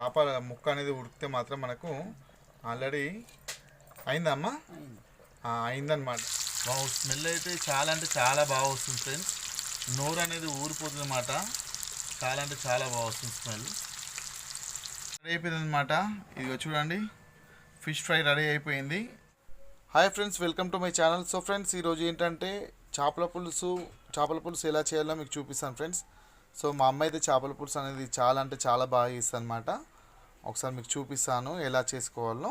చేపల ముక్క అనేది ఉడికితే మాత్రం మనకు ఆల్రెడీ అయిందా అమ్మా? ఆ, అయిందన్నమాట. బాగా స్మెల్ అయితే చాలా అంటే చాలా బాగా వస్తుంది ఫ్రెండ్స్. నోరు అనేది ఊరిపోతుంది అన్నమాట చాలా అంటే చాలా బాగా వస్తుంది స్మెల్. రెడీ అయిపోయింది అనమాట ఇదిగో చూడండి. ఫిష్ ఫ్రై రెడీ అయిపోయింది. Hi friends welcome to my channel so friends ఈరోజు ఏంటంటే చేపల పులుసు చేపల పులుసు ఎలా చేయాలో మీకు చూపిస్తాను ఫ్రెండ్స్ సో మా అమ్మ అయితే చేపల పులుసు అనేది చాలా అంటే చాలా బాగా చేస్తుంది అనమాట ఒకసారి మీకు చూపిస్తాను ఎలా చేసుకోవాలో.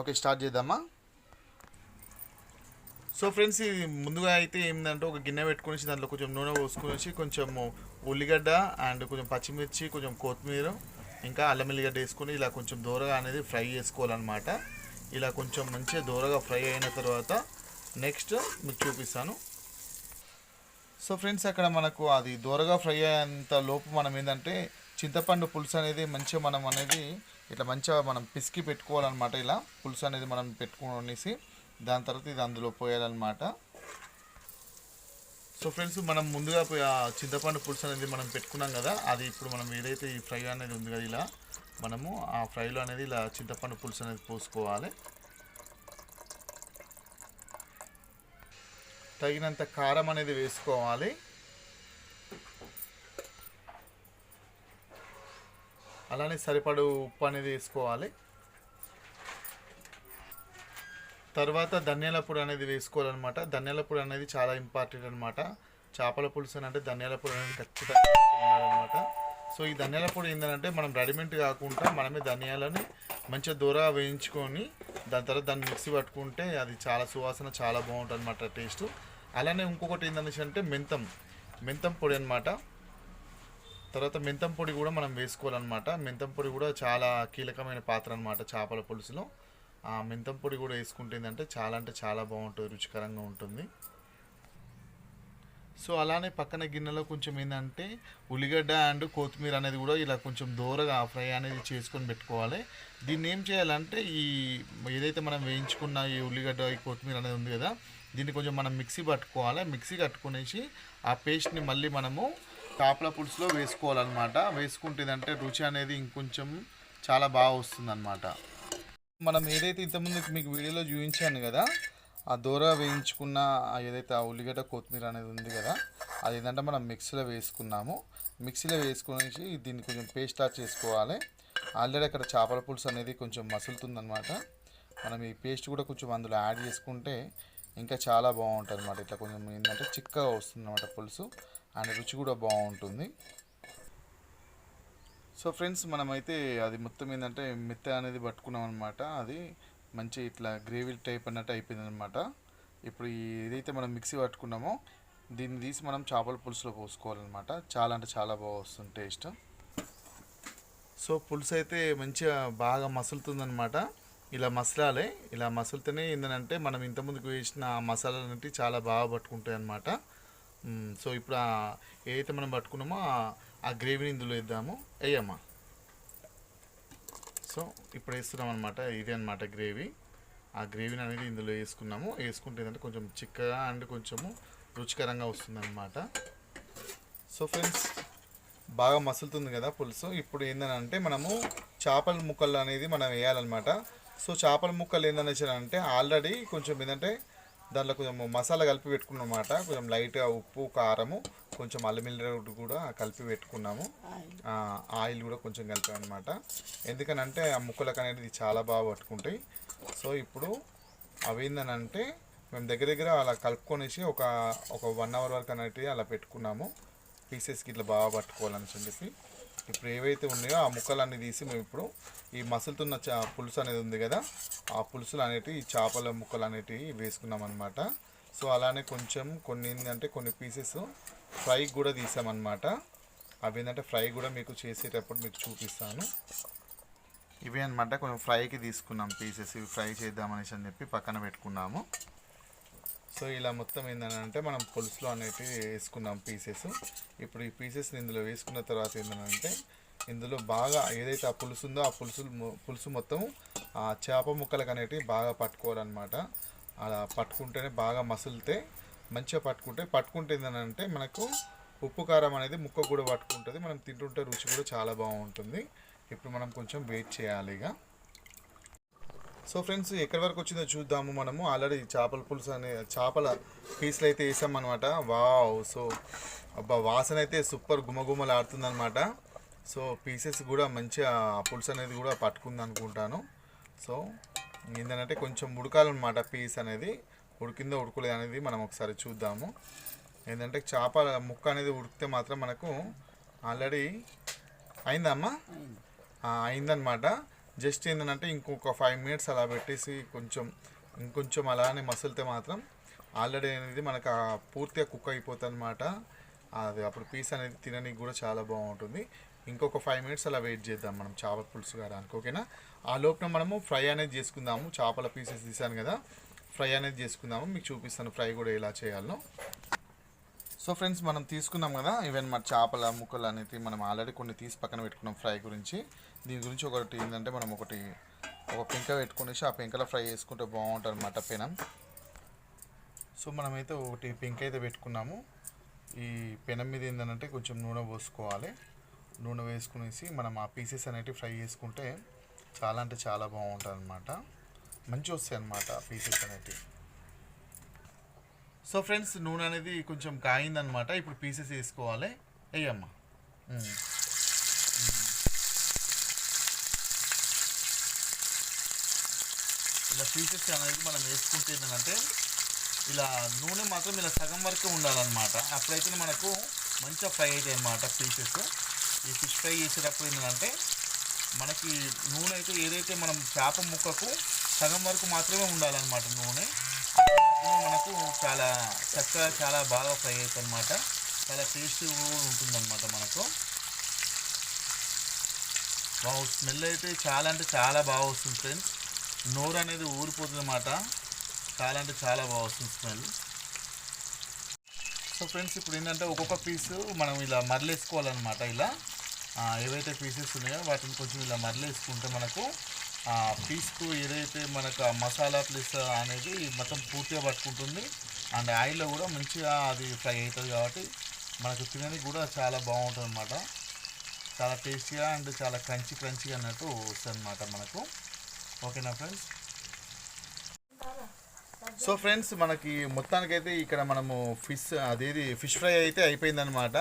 ఓకే స్టార్ట్ చేద్దామా? సో ఫ్రెండ్స్ ఇది ముందుగా అయితే ఏంటంటే ఒక గిన్నె పెట్టుకునేసి దాంట్లో కొంచెం నూనె పోసుకునేసి కొంచెం ఉల్లిగడ్డ అండ్ కొంచెం పచ్చిమిర్చి కొంచెం కొత్తిమీర ఇంకా అల్లం ఎల్లిగడ్డ వేసుకొని ఇలా కొంచెం దూరగా అనేది ఫ్రై చేసుకోవాలన్నమాట. ఇలా కొంచెం మంచిగా దూరగా ఫ్రై అయిన తర్వాత నెక్స్ట్ మీకు చూపిస్తాను. సో ఫ్రెండ్స్ అక్కడ మనకు అది దూరగా ఫ్రై అయ్యేంత లోపు మనం ఏంటంటే చింతపండు పులుసు అనేది మంచిగా మనం అనేది ఇట్లా మంచిగా మనం పిసికి పెట్టుకోవాలన్నమాట ఇలా. పులుసు అనేది మనం పెట్టుకునేసి దాని తర్వాత ఇది అందులో పోయాలన్నమాట. సో ఫ్రెండ్స్ మనం ముందుగా పోయి ఆ చింతపండు పులుసు అనేది మనం పెట్టుకున్నాం కదా అది ఇప్పుడు మనం ఏదైతే ఈ ఫ్రై అనేది ఉంది కదా ఇలా మనము ఆ ఫ్రైలో అనేది ఇలా చింతపండు పులుసు అనేది పోసుకోవాలి. తగినంత కారం అనేది వేసుకోవాలి. అలానే సరిపడు ఉప్పు అనేది వేసుకోవాలి. తర్వాత ధనియాల పొడి అనేది వేసుకోవాలన్నమాట. ధనియాల పొడి అనేది చాలా ఇంపార్టెంట్ అనమాట చేపల పులుసు అంటే ధనియాల పొడి అనేది ఖచ్చితంగా ఉండాలన్నమాట. సో ఈ ధనియాల పొడి ఏంటంటే మనం రెడీమేడ్ కాకుండా మనమే ధనియాలని మంచిగా దూర వేయించుకొని దాని తర్వాత దాన్ని మిక్సీ పట్టుకుంటే అది చాలా సువాసన చాలా బాగుంటుంది అనమాట టేస్ట్. అలానే ఇంకొకటి ఏంటనేసి అంటే మెంతం. మెంతం పొడి అనమాట తర్వాత మెంతం పొడి కూడా మనం వేసుకోవాలన్నమాట. మెంతం పొడి కూడా చాలా కీలకమైన పాత్ర అనమాట చేపల పులుసులో. ఆ మెంతం పొడి కూడా వేసుకుంటే ఏంటంటే చాలా అంటే చాలా బాగుంటుంది రుచికరంగా ఉంటుంది. సో అలానే పక్కన గిన్నెలో కొంచెం ఏంటంటే ఉల్లిగడ్డ అండ్ కొత్తిమీర అనేది కూడా ఇలా కొంచెం దూరగా ఫ్రై అనేది చేసుకొని పెట్టుకోవాలి. దీన్ని ఏం చేయాలంటే ఈ ఏదైతే మనం వేయించుకున్న ఈ ఉల్లిగడ్డ ఈ కొత్తిమీర అనేది ఉంది కదా దీన్ని కొంచెం మనం మిక్సీ పట్టుకోవాలి. మిక్సీ కట్టుకునేసి ఆ పేస్ట్ని మళ్ళీ మనము చేపల పులుసులో వేసుకోవాలన్నమాట. వేసుకుంటేదంటే రుచి అనేది ఇంకొంచెం చాలా బాగా వస్తుందన్నమాట. మనం ఏదైతే ఇంతకుముందు మీకు వీడియోలో చూపించాను కదా ఆ దూర వేయించుకున్న ఏదైతే ఆ ఉల్లిగడ్డ కొత్తిమీర అనేది ఉంది కదా అది ఏంటంటే మనం మిక్సీలో వేసుకున్నాము. మిక్సీలో వేసుకునేసి దీన్ని కొంచెం పేస్ట్ స్టార్ట్ చేసుకోవాలి. ఆల్రెడీ అక్కడ చేపల పులుసు అనేది కొంచెం మసులుతుందనమాట మనం ఈ పేస్ట్ కూడా కొంచెం అందులో యాడ్ చేసుకుంటే ఇంకా చాలా బాగుంటుంది అనమాట ఇట్లా కొంచెం ఏంటంటే చిక్కగా వస్తుంది అనమాట పులుసు. అండ్ రుచి కూడా బాగుంటుంది. సో ఫ్రెండ్స్ మనమైతే అది మొత్తం ఏంటంటే మెత్త అనేది పట్టుకున్నాం అనమాట అది మంచి ఇట్లా గ్రేవీ టైప్ అన్నట్టు అయిపోయింది అనమాట ఇప్పుడు ఏదైతే మనం మిక్సీ పట్టుకున్నామో దీన్ని తీసి మనం చేపల పులుసులో పోసుకోవాలన్నమాట. చాలా అంటే చాలా బాగా వస్తుంది టేస్ట్. సో పులుసు అయితే మంచిగా బాగా మసులుతుందనమాట ఇలా మసలాలే ఇలా మసులుతూనే ఏంటంటే మనం ఇంతకుముందుకు వేసిన ఆ మసాలాలు అనేవి చాలా బాగా పట్టుకుంటాయి అన్నమాట సో ఇప్పుడు ఏదైతే మనం పట్టుకున్నామో ఆ- గ్రేవీని ఇందులో వేద్దాము. వేయమ్మా. సో ఇప్పుడు వేస్తున్నాం అనమాట ఇది అనమాట గ్రేవీ. ఆ గ్రేవీని అనేది ఇందులో వేసుకున్నాము. వేసుకుంటే ఏంటంటే కొంచెం చిక్కగా అండ్ కొంచెము రుచికరంగా వస్తుందన్నమాట. సో ఫ్రెండ్స్ బాగా మసులుతుంది కదా పులుసు. ఇప్పుడు ఏంటంటే మనము చేపల ముక్కలు అనేది మనం వేయాలన్నమాట. సో చేపల ముక్కలు ఏంటనేసి అంటే ఆల్రెడీ కొంచెం ఏంటంటే దాంట్లో కొంచెం మసాలా కలిపి పెట్టుకున్నాం అనమాట కొంచెం లైట్గా ఉప్పు కారము కొంచెం అల్లం కూడా కలిపి పెట్టుకున్నాము. ఆయిల్. కూడా కొంచెం కలిపాం అనమాట ఎందుకనంటే ఆ ముక్కలకు అనేది చాలా బాగా పట్టుకుంటాయి. సో ఇప్పుడు అవి ఏంటనంటే మేము దగ్గర దగ్గర అలా కలుపుకొనేసి ఒక ఒక వన్ అవర్ వరకు అనేది అలా పెట్టుకున్నాము. పీసెస్కి ఇట్లా బాగా పట్టుకోవాలని చెప్పి ఇప్పుడు ఏవైతే ఉన్నాయో ఆ ముక్కలన్నీ తీసి మేము ఇప్పుడు ఈ మసులుతున్న చా పులుసు అనేది ఉంది కదా ఆ పులుసులు అనేటివి ఈ చేపల ముక్కలు అనేటివి వేసుకున్నాం అనమాట సో అలానే కొంచెం కొన్ని ఏంటంటే కొన్ని పీసెస్ ఫ్రై కూడా తీసామన్నమాట అవి ఏంటంటే ఫ్రై కూడా మీకు చేసేటప్పుడు మీకు చూపిస్తాను. ఇవి అనమాట కొంచెం ఫ్రైకి తీసుకున్నాం పీసెస్ ఇవి ఫ్రై చేద్దామనేసి అని చెప్పి పక్కన పెట్టుకున్నాము. సో ఇలా మొత్తం ఏంటంటే మనం పులుసులో అనేటివి వేసుకున్నాం పీసెస్. ఇప్పుడు ఈ పీసెస్ని ఇందులో వేసుకున్న తర్వాత ఏంటంటే ఇందులో బాగా ఏదైతే ఆ పులుసు ఉందో ఆ పులుసు పులుసు మొత్తం ఆ చేప ముక్కలకు అనేటివి బాగా పట్టుకోవాలన్నమాట. అలా పట్టుకుంటేనే బాగా మసులితే మంచిగా పట్టుకుంటే పట్టుకుంటే ఏంటంటే మనకు ఉప్పు కారం అనేది ముక్క కూడా పట్టుకుంటుంది. మనం తింటుంటే రుచి కూడా చాలా బాగుంటుంది. ఇప్పుడు మనం కొంచెం వెయిట్ చేయాలి ఇక సో ఫ్రెండ్స్ ఎక్కడి వరకు వచ్చిందో చూద్దాము మనము. ఆల్రెడీ చేపల పులుసు అనే చేపల పీసులు అయితే వేసాం అనమాట వావ్ సో అబ్బా వాసన అయితే సూపర్ గుమగుమలు ఆడుతుంది సో పీసెస్ కూడా మంచిగా పులుసు అనేది కూడా పట్టుకుంది అనుకుంటాను. సో ఏంటంటే కొంచెం ఉడకాలన్నమాట పీస్ అనేది. ఉడికిందో ఉడకలేదు అనేది మనం ఒకసారి చూద్దాము. ఏంటంటే చేప ముక్క అనేది ఉడికితే మాత్రం మనకు ఆల్రెడీ అయిందమ్మా అయిందనమాట జస్ట్ ఏంటంటే ఇంకొక ఫైవ్ మినిట్స్ అలా పెట్టేసి కొంచెం ఇంకొంచెం అలానే మసులితే మాత్రం ఆల్రెడీ అనేది మనకు ఆ పూర్తిగా కుక్ అయిపోతుంది అనమాట అది అప్పుడు పీస్ అనేది తినడానికి కూడా చాలా బాగుంటుంది. ఇంకొక ఫైవ్ మినిట్స్ అలా వెయిట్ చేద్దాం మనం చేపల పులుసు కాడానికి ఓకేనా ఆ లోపల మనము ఫ్రై అనేది చేసుకుందాము. చేపల పీసెస్ తీసాను కదా ఫ్రై అనేది చేసుకుందాము. మీకు చూపిస్తాను ఫ్రై కూడా ఎలా చేయాలో సో ఫ్రెండ్స్ మనం తీసుకున్నాం కదా ఈవెన్ మన చేపల ముక్కలు అనేది మనం ఆల్రెడీ కొన్ని తీసి పక్కన పెట్టుకున్నాం ఫ్రై గురించి. దీని గురించి ఒకటి ఏంటంటే మనం ఒకటి ఒక పెంక పెట్టుకునేసి ఆ పెంకలో ఫ్రై చేసుకుంటే బాగుంటుంది అనమాట పెనం. సో మనమైతే ఒకటి పెంక అయితే పెట్టుకున్నాము. ఈ పెనం మీద ఏంటంటే కొంచెం నూనె పోసుకోవాలి. నూనె వేసుకునేసి మనం ఆ పీసెస్ అనేటివి ఫ్రై చేసుకుంటే చాలా అంటే చాలా బాగుంటుంది అనమాట మంచిగా వస్తాయి అన్నమాట పీసెస్ అనేటివి. సో ఫ్రెండ్స్ నూనె అనేది కొంచెం కాయిందనమాట ఇప్పుడు పీసెస్ వేసుకోవాలి. వేయమ్మా ఇలా పీసెస్ అనేది మనం వేసుకుంటే ఏంటంటే ఇలా నూనె మాత్రం ఇలా సగం వరకే ఉండాలన్నమాట. అప్పుడైతే మనకు మంచిగా ఫ్రై అవుతాయి అన్నమాట పీసెస్ ఈ ఫిష్ ఫ్రై చేసేటప్పుడు ఏంటంటే మనకి నూనె అయితే ఏదైతే మనం చేప ముక్కకు సగం వరకు మాత్రమే ఉండాలన్నమాట నూనె. మనకు చాలా చక్కగా చాలా బాగా ఫ్రై అవుతుంది అనమాట చాలా టేస్ట్ ఉంటుందన్నమాట మనకు. బాగా స్మెల్ అయితే చాలా అంటే చాలా బాగా వస్తుంది ఫ్రెండ్స్ నోరు అనేది ఊరిపోతుంది చాలా అంటే చాలా బాగా వస్తుంది స్మెల్ సో ఫ్రెండ్స్ ఇప్పుడు ఏంటంటే ఒక్కొక్క పీసు మనం ఇలా మరలేసుకోవాలన్నమాట ఇలా. ఏవైతే పీసెస్ ఉన్నాయో వాటిని కొంచెం ఇలా మరలేసుకుంటే మనకు పీస్కు ఏదైతే మనకు మసాలా ప్లస్ అనేది మొత్తం పూర్తిగా పట్టుకుంటుంది. అండ్ ఆయిల్లో కూడా మంచిగా అది ఫ్రై అవుతుంది కాబట్టి మనకు తినడానికి కూడా చాలా బాగుంటుంది అనమాట చాలా టేస్టీగా అండ్ చాలా క్రంచీ క్రంచిగా అన్నట్టు వస్తుంది అనమాట మనకు. ఓకేనా ఫ్రెండ్స్? సో ఫ్రెండ్స్ మనకి మొత్తానికైతే ఇక్కడ మనము ఫిష్ అదేది ఫిష్ ఫ్రై అయితే అయిపోయిందనమాట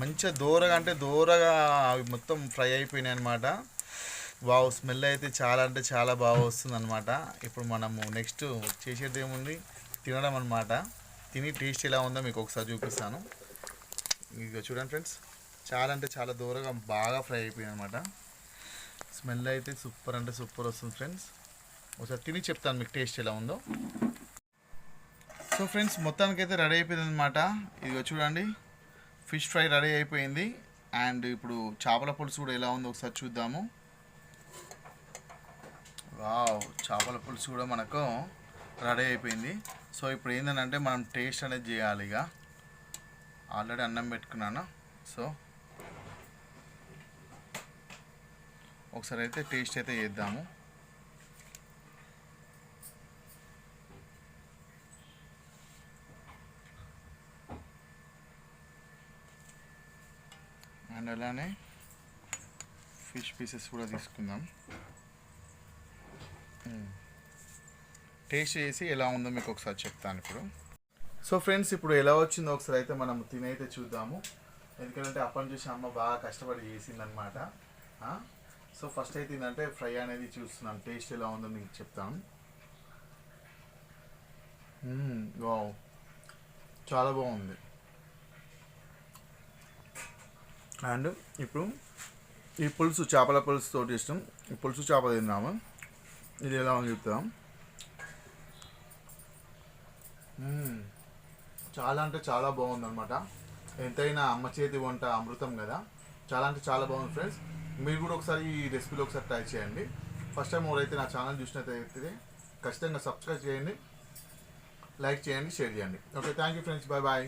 మంచిగా దూరగా అంటే దూరగా అవి మొత్తం ఫ్రై అయిపోయినాయి అనమాట వావ్ స్మెల్ అయితే చాలా అంటే చాలా బాగా వస్తుంది అనమాట ఇప్పుడు మనము నెక్స్ట్ చేసేది ఏముంది? తినడం అనమాట తిని టేస్ట్ ఎలా ఉందో మీకు ఒకసారి చూపిస్తాను. ఇక చూడండి ఫ్రెండ్స్. చాలా అంటే చాలా దూరంగా బాగా ఫ్రై అయిపోయింది అనమాట స్మెల్ అయితే సూపర్ అంటే సూపర్ వస్తుంది ఫ్రెండ్స్. ఒకసారి తిని చెప్తాను మీకు టేస్ట్ ఎలా ఉందో. సో ఫ్రెండ్స్ మొత్తానికి అయితే రెడీ అయిపోయింది అనమాట ఇదిగో చూడండి ఫిష్ ఫ్రై రెడీ అయిపోయింది. అండ్ ఇప్పుడు చేపల పులుసు కూడా ఎలా ఉందో ఒకసారి చూద్దాము. వావ్ చేపల పులుసు కూడా మనకు రెడీ అయిపోయింది. సో ఇప్పుడు ఏంటంటే మనం టేస్ట్ అనేది చేయాలి ఇక. ఆల్రెడీ అన్నం పెట్టుకున్నాను? సో ఒకసారి అయితే టేస్ట్ అయితే చేద్దాము. అండ్ అలానే ఫిష్ పీసెస్ కూడా తీసుకుందాం. టేస్ట్ చేసి ఎలా ఉందో మీకు ఒకసారి చెప్తాను ఇప్పుడు. సో ఫ్రెండ్స్ ఇప్పుడు ఎలా వచ్చిందో ఒకసారి అయితే మనం తినైతే చూద్దాము. ఎందుకంటే అప్పటి చూసి అమ్మ బాగా కష్టపడి చేసిందనమాట సో ఫస్ట్ అయితే ఏంటంటే ఫ్రై అనేది చూస్తున్నాను. టేస్ట్ ఎలా ఉందో మీకు చెప్తాను వావ్. చాలా బాగుంది. అండ్ ఇప్పుడు ఈ పులుసు చేపల పులుసు తోటి ఇష్టం. ఈ పులుసు చేప తిన్నాము ఇది ఎలా ఉంది చెప్తాం. చాలా అంటే చాలా బాగుంది అనమాట ఎంతైనా అమ్మ చేతి వంట అమృతం కదా. చాలా అంటే చాలా బాగుంది ఫ్రెండ్స్ మీరు కూడా ఒకసారి ఈ రెసిపీలో ఒకసారి ట్రై చేయండి. ఫస్ట్ టైం ఎవరైతే నా ఛానల్ చూసినట్లయితే ఖచ్చితంగా సబ్స్క్రైబ్ చేయండి లైక్ చేయండి షేర్ చేయండి. Okay thank you friends bye bye